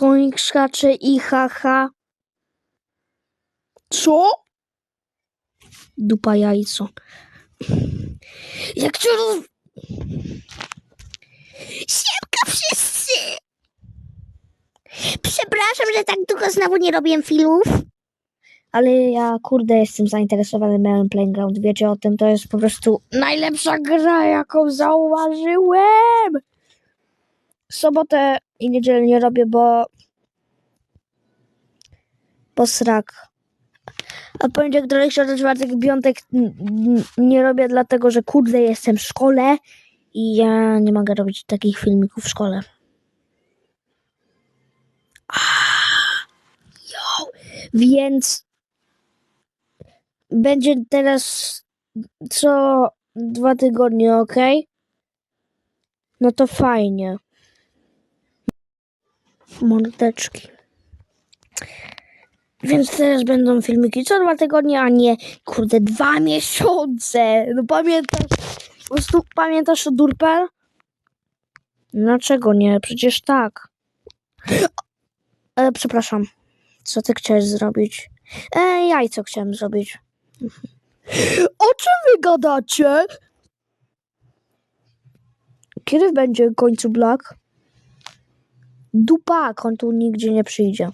Konik skacze i haha. Co? Dupa jajco. Jak cię roz... Siemka wszyscy! Przepraszam, że tak długo znowu nie robię filmów. Ale ja, kurde, jestem zainteresowany Melon Playground. Wiecie o tym, to jest po prostu najlepsza gra, jaką zauważyłem. W sobotę i niedzielę nie robię, bo... Bo srak. A poniedziałek, do środa, czwartek, piątek nie robię, dlatego że kurde, jestem w szkole i ja nie mogę robić takich filmików w szkole. Więc będzie teraz co dwa tygodnie, ok? No to fajnie. Mordeczki. Więc teraz będą filmiki co dwa tygodnie, a nie kurde dwa miesiące. No pamiętasz? Po prostu pamiętasz o Durpel? Dlaczego nie? Przecież tak. E, przepraszam. Co ty chciałeś zrobić? E, jajco chciałem zrobić. O czym wy gadacie? Kiedy będzie końcu Black? Dupak, on tu nigdzie nie przyjdzie.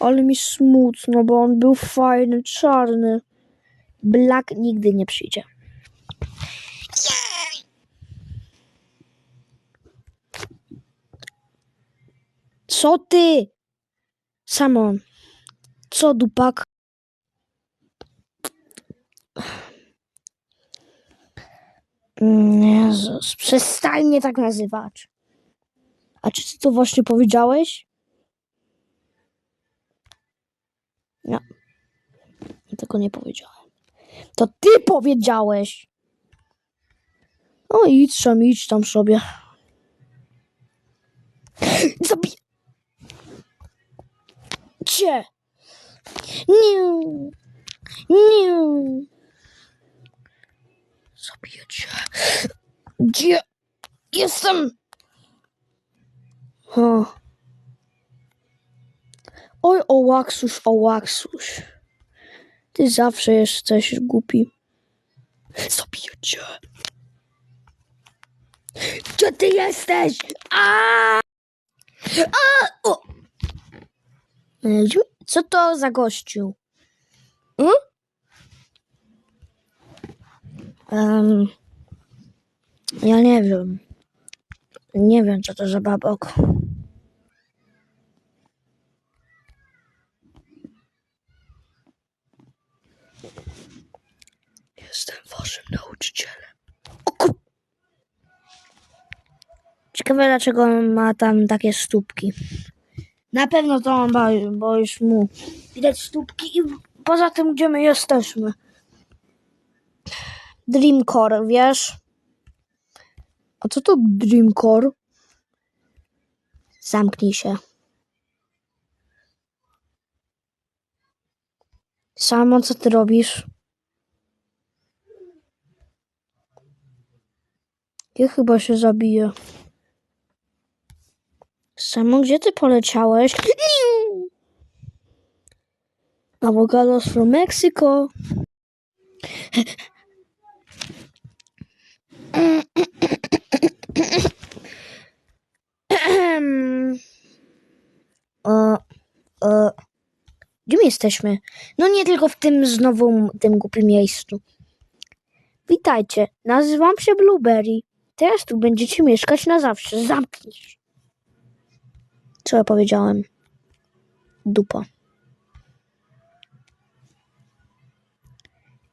Ale mi smutno, bo on był fajny, czarny. Black nigdy nie przyjdzie. Co ty? Samon. Co dupak? Mm, Jezus, przestań mnie tak nazywać. A czy ty to właśnie powiedziałeś? Nie. Ja tego nie powiedziałem. To ty powiedziałeś. O, idź tam, idź tam sobie. Zabij... Cię! Nie! Nie! Zabiję cię. Gdzie jestem? O. Oj, o łaksuś, o łaksuś. Ty zawsze jesteś głupi. Zabiję cię. Gdzie ty jesteś? A! A! O! Co to za gościu? Hmm? Em, ja nie wiem. Nie wiem, co to za babok. Jestem waszym nauczycielem. Ciekawe, dlaczego on ma tam takie stópki. Na pewno to on ma, bo już mu widać stópki i poza tym, gdzie my jesteśmy. Dreamcore, wiesz? A co to Dreamcore? Zamknij się. Samo, co ty robisz? Ja chyba się zabiję. Samo, gdzie ty poleciałeś? Avocados from Mexico. o, o. Gdzie my jesteśmy? No nie tylko w tym znowu tym głupim miejscu. Witajcie, nazywam się Blueberry. Teraz tu będziecie mieszkać na zawsze. Zamknij się. Co ja powiedziałem? Dupa.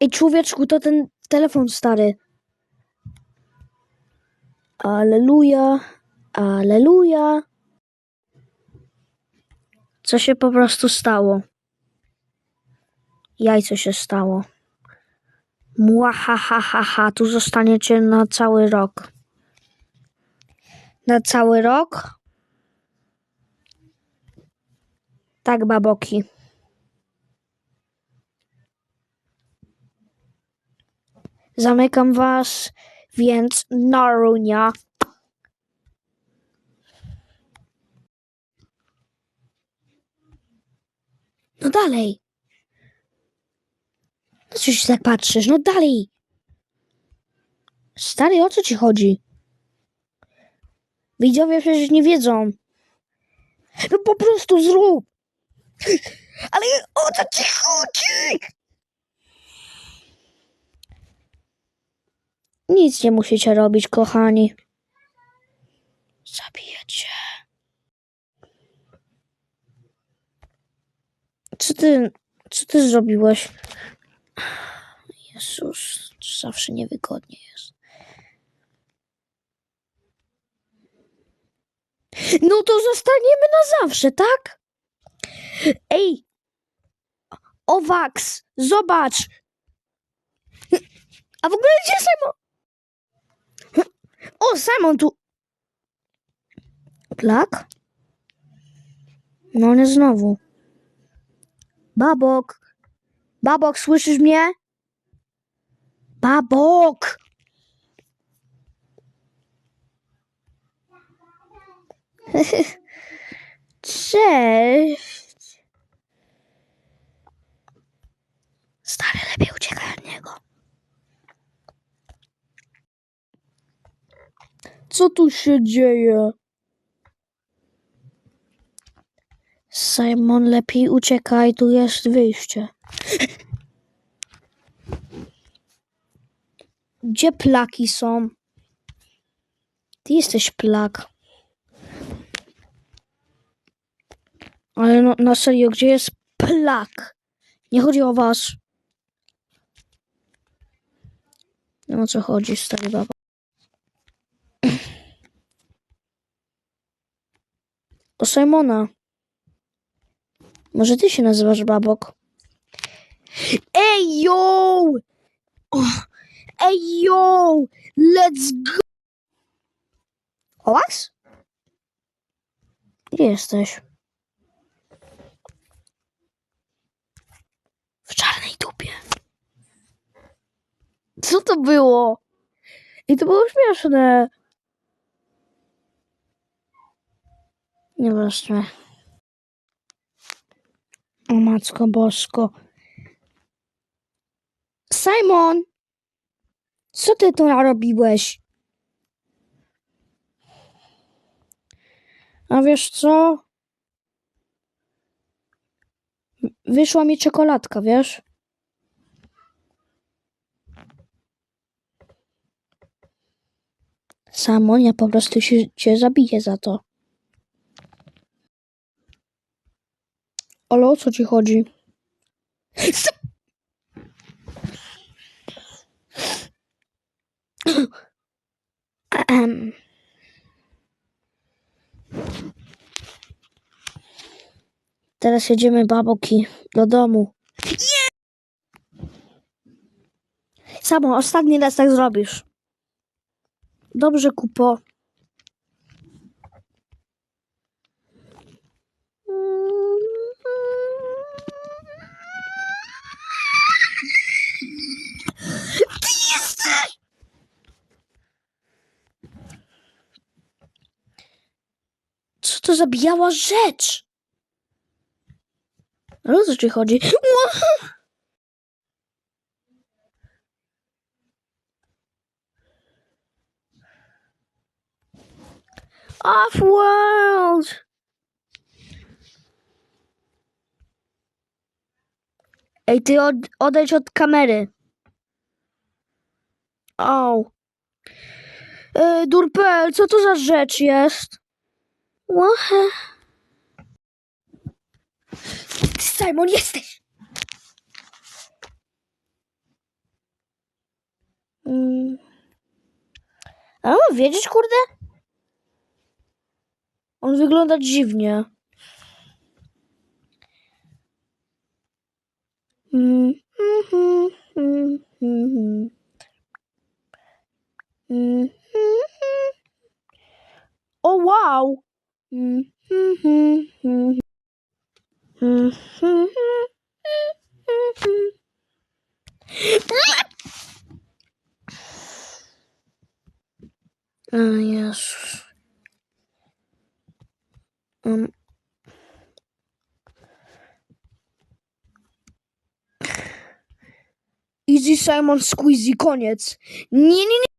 Ej, człowieczku, to ten telefon stary. Aleluja, aleluja. Co się po prostu stało? Jajco się stało. Muahahaha, tu zostaniecie na cały rok. Na cały rok? Tak, baboki. Zamykam was, więc narunia. No dalej. No co się tak patrzysz? No dalej. Stary, o co ci chodzi? Widzowie przecież nie wiedzą. No po prostu zrób. Ale o co ci chodzi? Nic nie musicie robić, kochani. Zabijecie. Co ty, co ty zrobiłeś? Jezus, zawsze niewygodnie jest. No to zostaniemy na zawsze, tak? Ej! Owax, zobacz! A w ogóle gdzie Simon? O, Simon tu. Plak? No nie znowu. Babok. Babok, słyszysz mnie? Babok! Cześć. Stary, lepiej uciekaj od niego. Co tu się dzieje? Simon, lepiej uciekaj, tu jest wyjście. Gdzie plaki są? Ty jesteś plak. Ale no, na serio, gdzie jest plak? Nie chodzi o was. No o co chodzi, stary baba? O Simona. Może ty się nazywasz Babok? Ej, yo! O, ej, yo! Let's go! Ołaks? Gdzie jesteś? W czarnej dupie. Co to było? I to było śmieszne. Nieważne. O matko bosko. Simon! Co ty tu narobiłeś? A wiesz co? Wyszła mi czekoladka, wiesz? Simon, ja po prostu się, cię zabiję za to. Ale o co ci chodzi? Teraz jedziemy baboki do domu. Samo, ostatni raz tak zrobisz. Dobrze, kupo. Ty jesteś! Co to za biała rzecz? Ale o co chodzi? Off-world! Ej, ty od, odejdź od kamery. O. E, Durpel, co to za rzecz jest? Łahe. Simon, jesteś! Mm. A wiedzieć, kurde? On wygląda dziwnie. Mm, Jezus. On... Easy Simon Squeezy, koniec. Nie, nie, nie.